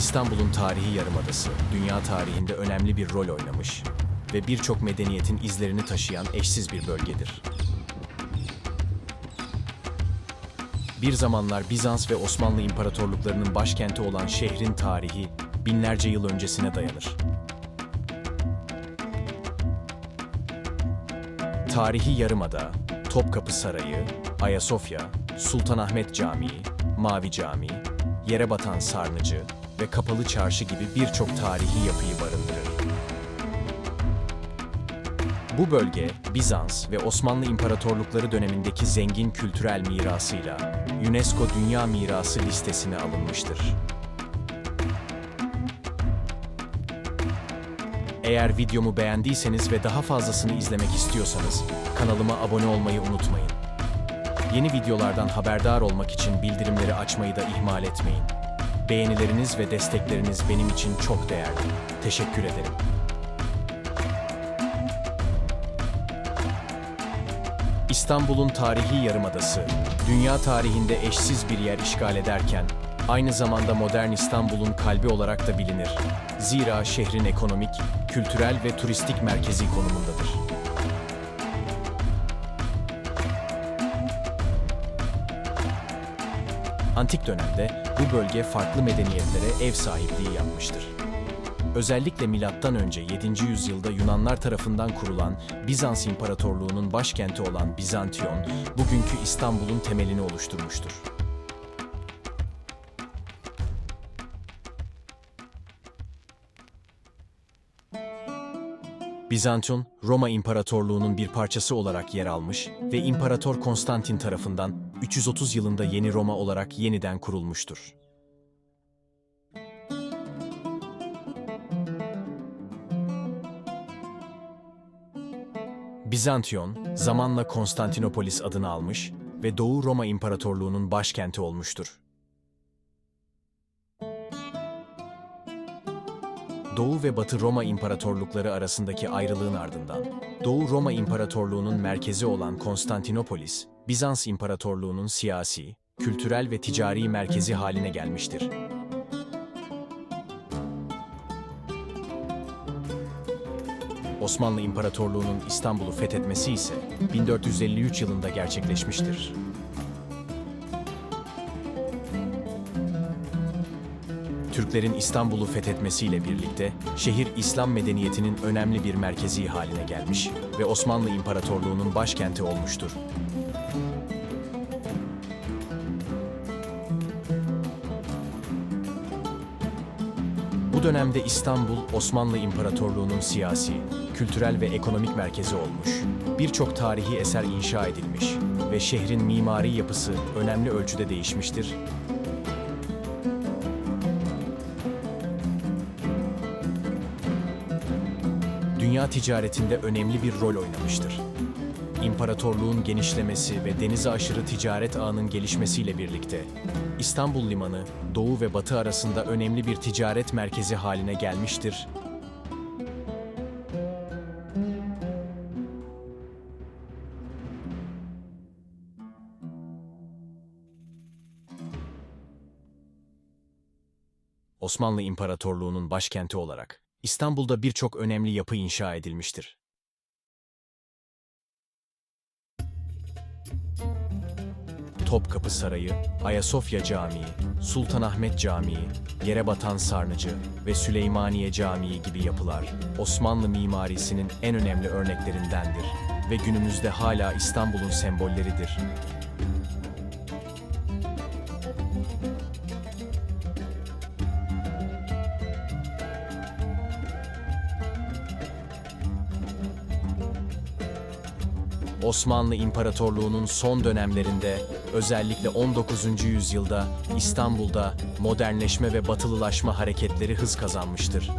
İstanbul'un tarihi yarımadası, dünya tarihinde önemli bir rol oynamış ve birçok medeniyetin izlerini taşıyan eşsiz bir bölgedir. Bir zamanlar Bizans ve Osmanlı İmparatorluklarının başkenti olan şehrin tarihi binlerce yıl öncesine dayanır. Tarihi Yarımada, Topkapı Sarayı, Ayasofya, Sultanahmet Camii, Mavi Camii, Yere Batan Sarnıcı ve Kapalı Çarşı gibi birçok tarihi yapıyı barındırır. Bu bölge, Bizans ve Osmanlı İmparatorlukları dönemindeki zengin kültürel mirasıyla UNESCO Dünya Mirası listesine alınmıştır. Eğer videomu beğendiyseniz ve daha fazlasını izlemek istiyorsanız kanalıma abone olmayı unutmayın. Yeni videolardan haberdar olmak için bildirimleri açmayı da ihmal etmeyin. Beğenileriniz ve destekleriniz benim için çok değerli. Teşekkür ederim. İstanbul'un tarihi yarımadası, dünya tarihinde eşsiz bir yer işgal ederken, aynı zamanda modern İstanbul'un kalbi olarak da bilinir. Zira şehrin ekonomik, kültürel ve turistik merkezi konumundadır. Antik dönemde bu bölge farklı medeniyetlere ev sahipliği yapmıştır. Özellikle milattan önce 7. yüzyılda Yunanlar tarafından kurulan Bizans İmparatorluğu'nun başkenti olan Bizantiyon, bugünkü İstanbul'un temelini oluşturmuştur. Bizantiyon, Roma İmparatorluğu'nun bir parçası olarak yer almış ve İmparator Konstantin tarafından 330 yılında Yeni Roma olarak yeniden kurulmuştur. Bizantiyon, zamanla Konstantinopolis adını almış ve Doğu Roma İmparatorluğu'nun başkenti olmuştur. Doğu ve Batı Roma İmparatorlukları arasındaki ayrılığın ardından, Doğu Roma İmparatorluğu'nun merkezi olan Konstantinopolis, Bizans İmparatorluğu'nun siyasi, kültürel ve ticari merkezi haline gelmiştir. Osmanlı İmparatorluğu'nun İstanbul'u fethetmesi ise 1453 yılında gerçekleşmiştir. Türklerin İstanbul'u fethetmesiyle birlikte şehir İslam medeniyetinin önemli bir merkezi haline gelmiş ve Osmanlı İmparatorluğu'nun başkenti olmuştur. Bu dönemde İstanbul, Osmanlı İmparatorluğu'nun siyasi, kültürel ve ekonomik merkezi olmuş. Birçok tarihi eser inşa edilmiş ve şehrin mimari yapısı önemli ölçüde değişmiştir dünya ticaretinde önemli bir rol oynamıştır. İmparatorluğun genişlemesi ve denize aşırı ticaret ağının gelişmesiyle birlikte İstanbul Limanı, Doğu ve Batı arasında önemli bir ticaret merkezi haline gelmiştir. Osmanlı İmparatorluğu'nun başkenti olarak İstanbul'da birçok önemli yapı inşa edilmiştir. Topkapı Sarayı, Ayasofya Camii, Sultanahmet Camii, Yerebatan Sarnıcı ve Süleymaniye Camii gibi yapılar Osmanlı mimarisinin en önemli örneklerindendir ve günümüzde hala İstanbul'un sembolleridir. Osmanlı İmparatorluğu'nun son dönemlerinde, özellikle 19. yüzyılda İstanbul'da modernleşme ve batılılaşma hareketleri hız kazanmıştır.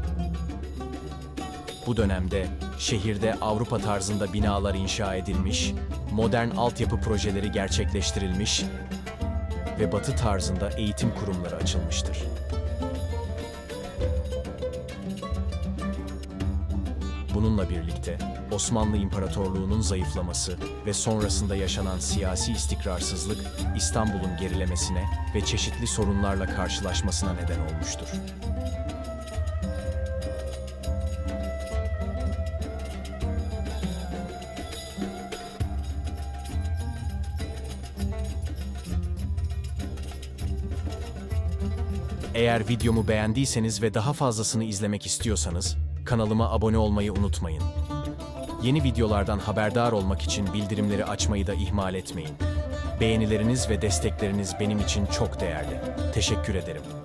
Bu dönemde şehirde Avrupa tarzında binalar inşa edilmiş, modern altyapı projeleri gerçekleştirilmiş ve Batı tarzında eğitim kurumları açılmıştır. Bununla birlikte Osmanlı İmparatorluğu'nun zayıflaması ve sonrasında yaşanan siyasi istikrarsızlık İstanbul'un gerilemesine ve çeşitli sorunlarla karşılaşmasına neden olmuştur. Eğer videomu beğendiyseniz ve daha fazlasını izlemek istiyorsanız kanalıma abone olmayı unutmayın. Yeni videolardan haberdar olmak için bildirimleri açmayı da ihmal etmeyin. Beğenileriniz ve destekleriniz benim için çok değerli. Teşekkür ederim.